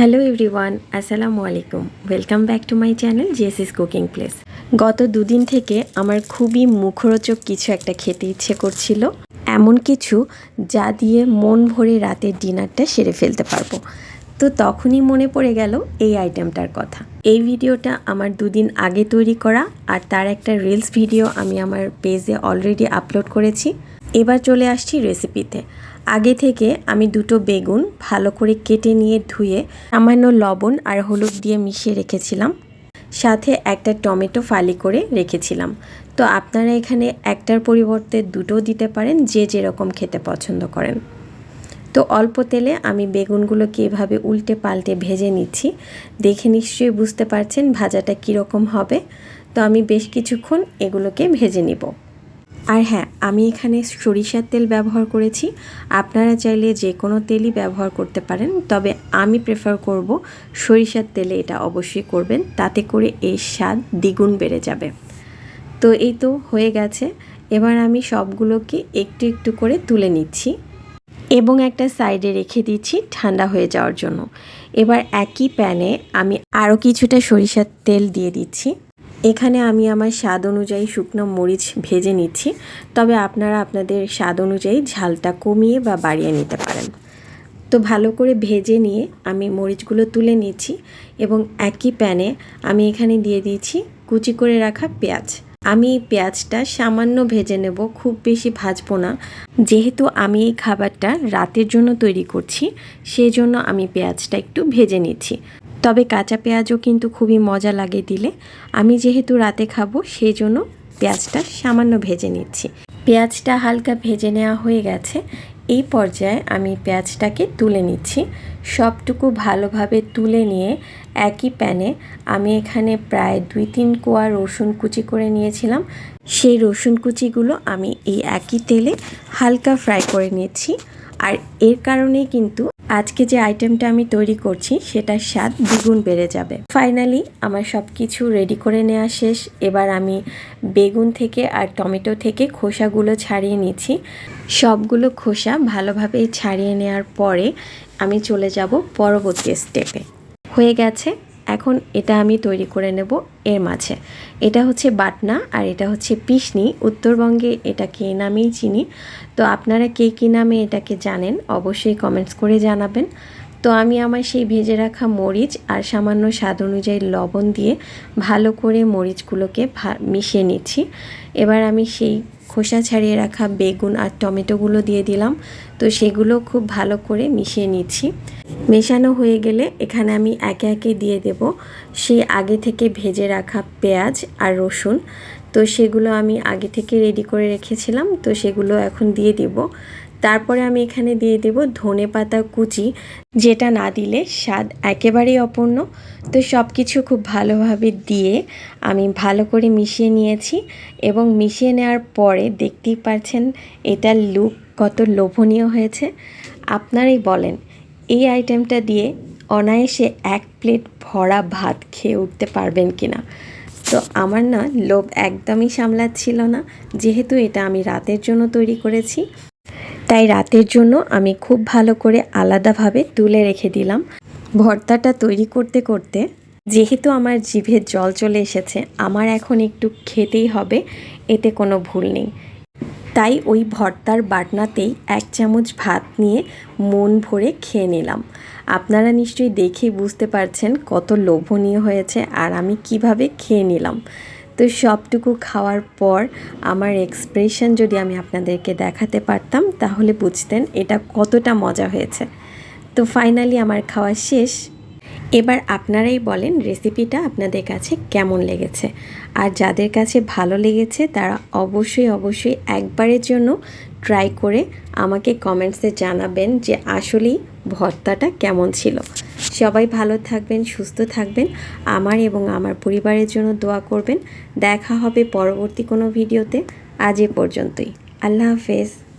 Hello everyone আসসালামু আলাইকুম welcome back to my channel GSS cooking place গত দুদিন থেকে আমার খুবই মুখরোচক কিছু একটা খেতে ইচ্ছে করছিল। এমন কিছু যা দিয়ে মন ভরে রাতের ডিনারটা সেরে ফেলতে পারব। তো তখনই মনে পড়ে গেল এই আইটেমটার কথা। এই ভিডিওটা আমার দুদিন আগে তৈরি করা আর তার একটা রিলস ভিডিও আমি আমার পেজে অলরেডি আপলোড করেছি। এবার চলে আসছি রেসিপিতে আগে থেকে আমি দুটো বেগুন ভালো করে কেটে নিয়ে ধুয়ে সামান্য লবণ আর হলুদ দিয়ে মিশিয়ে রেখেছিলাম। সাথে একটা টমেটো ফালি করে রেখেছিলাম। তো আপনারা এখানে একটার পরিবর্তে দুটো দিতে পারেন যে যেরকম খেতে পছন্দ করেন। তো অল্প তেলে আমি বেগুনগুলোকে এভাবে উল্টে পাল্টে ভেজে নিচ্ছি। দেখে নিশ্চয়ই বুঝতে পারছেন ভাজাটা কীরকম হবে। তো আমি বেশ কিছুক্ষণ এগুলোকে ভেজে নিব। আর হ্যাঁ আমি এখানে সরিষার তেল ব্যবহার করেছি। আপনারা চাইলে যে কোনো তেলই ব্যবহার করতে পারেন, তবে আমি প্রেফার করব সরিষার তেলে এটা অবশ্যই করবেন, তাতে করে এর স্বাদ দ্বিগুণ বেড়ে যাবে। তো এই তো হয়ে গেছে, এবার আমি সবগুলোকে একটু একটু করে তুলে নিচ্ছি এবং একটা সাইডে রেখে দিচ্ছি ঠান্ডা হয়ে যাওয়ার জন্য। এবার একই প্যানে আমি আরও কিছুটা সরিষার তেল দিয়ে দিচ্ছি। এখানে আমি আমার স্বাদ অনুযায়ী শুকনো মরিচ ভেজে নিচ্ছি। তবে আপনারা আপনাদের স্বাদ অনুযায়ী ঝালটা কমিয়ে বা বাড়িয়ে নিতে পারেন। তো ভালো করে ভেজে নিয়ে আমি মরিচগুলো তুলে নিচ্ছি এবং একই প্যানে আমি এখানে দিয়ে দিয়েছি কুচি করে রাখা পেঁয়াজ। আমি এই পেঁয়াজটা সামান্য ভেজে নেব, খুব বেশি ভাজবো না। যেহেতু আমি এই খাবারটা রাতের জন্য তৈরি করছি সেই জন্য আমি পেঁয়াজটা একটু ভেজে নিচ্ছি। তবে কাঁচা পেঁয়াজও কিন্তু খুবই মজা লাগে দিলে। আমি যেহেতু রাতে খাব সেই জন্য পেঁয়াজটা সামান্য ভেজে নিচ্ছি। পেঁয়াজটা হালকা ভেজে নেওয়া হয়ে গেছে। এই পর্যায়ে আমি পেঁয়াজটাকে তুলে নিচ্ছি। সবটুকু ভালোভাবে তুলে নিয়ে একই প্যানে আমি এখানে প্রায় দুই তিন কোয়া রসুন কুচি করে নিয়েছিলাম। সেই রসুন কুচিগুলো আমি এই একই তেলে হালকা ফ্রাই করে নিয়েছি আর এর কারণেই কিন্তু আজকে যে আইটেমটা আমি তৈরি করছি, সেটার স্বাদ দ্বিগুণ বেড়ে যাবে। ফাইনালি আমার সব কিছু রেডি করে নেওয়া শেষ। এবার আমি বেগুন থেকে আর টমেটো থেকে খোসাগুলো ছাড়িয়ে নিচ্ছি। সবগুলো খোসা ভালোভাবে ছাড়িয়ে নেওয়ার পরে আমি চলে যাব পরবর্তী স্টেপে হয়ে গেছে এখন এটা আমি তৈরি করে নেব এর মাঝে। এটা হচ্ছে বাটনা আর এটা হচ্ছে পিসনি। উত্তরবঙ্গে এটাকে নামেই চিনি। তো আপনারা কে কী নামে এটাকে জানেন অবশ্যই কমেন্টস করে জানাবেন। তো আমি আমার সেই ভেজে রাখা মরিচ আর সামান্য স্বাদ অনুযায়ী লবণ দিয়ে ভালো করে মরিচগুলোকে মিশিয়ে নিচ্ছি। এবার আমি সেই খোসা ছাড়িয়ে রাখা বেগুন আর টমেটোগুলো দিয়ে দিলাম। তো সেগুলো খুব ভালো করে মিশিয়ে নিচ্ছি। মেশানো হয়ে গেলে এখানে আমি একে একে দিয়ে দেব। সেই আগে থেকে ভেজে রাখা পেঁয়াজ আর রসুন। তো সেগুলো আমি আগে থেকে রেডি করে রেখেছিলাম। তো সেগুলো এখন দিয়ে দেব। তারপরে আমি এখানে দিয়ে দেব ধনে পাতা কুচি, যেটা না দিলে স্বাদ একেবারেই অপূর্ণ। তো সব কিছু খুব ভালোভাবে দিয়ে আমি ভালো করে মিশিয়ে নিয়েছি এবং মিশিয়ে নেওয়ার পরে দেখতেই পাচ্ছেন এটার লুক কত লোভনীয় হয়েছে। আপনারাই বলেন, এই আইটেমটা দিয়ে অনায়াসে এক প্লেট ভরা ভাত খেয়ে উঠতে পারবেন কি না তো আমার না লোভ একদমই সামলাচ্ছিল না, যেহেতু এটা আমি রাতের জন্য তৈরি করেছি। তাই রাতের জন্য আমি খুব ভালো করে আলাদাভাবে তুলে রেখে দিলাম। ভর্তাটা তৈরি করতে করতে যেহেতু আমার জিভে জল চলে এসেছে, আমার এখন একটু খেতেই হবে, এতে কোনো ভুল নেই। তাই ওই ভর্তার বাটনাতেই এক চামচ ভাত নিয়ে মন ভরে খেয়ে নিলাম। আপনারা নিশ্চয়ই দেখেই বুঝতে পারছেন কত লোভনীয় হয়েছে আর আমি কীভাবে খেয়ে নিলাম। তো সবটুকু খাওয়ার পর আমার এক্সপ্রেশন যদি আমি আপনাদেরকে দেখাতে পারতাম, তাহলে বুঝতেন এটা কতটা মজা হয়েছে। তো ফাইনালি আমার খাওয়া শেষ। এবার আপনারাই বলেন রেসিপিটা আপনাদের কাছে কেমন লেগেছে। আর যাদের কাছে ভালো লেগেছে, তারা অবশ্যই অবশ্যই একবারের জন্য ট্রাই করে আমাকে কমেন্টসে জানাবেন যে আসলেই ভর্তাটা কেমন ছিল। সবাই ভালো থাকবেন, সুস্থ থাকবেন। আমার এবং আমার পরিবারের জন্য দোয়া করবেন। দেখা হবে পরবর্তী কোনো ভিডিওতে। আজ এ পর্যন্তই। আল্লাহ হাফেজ।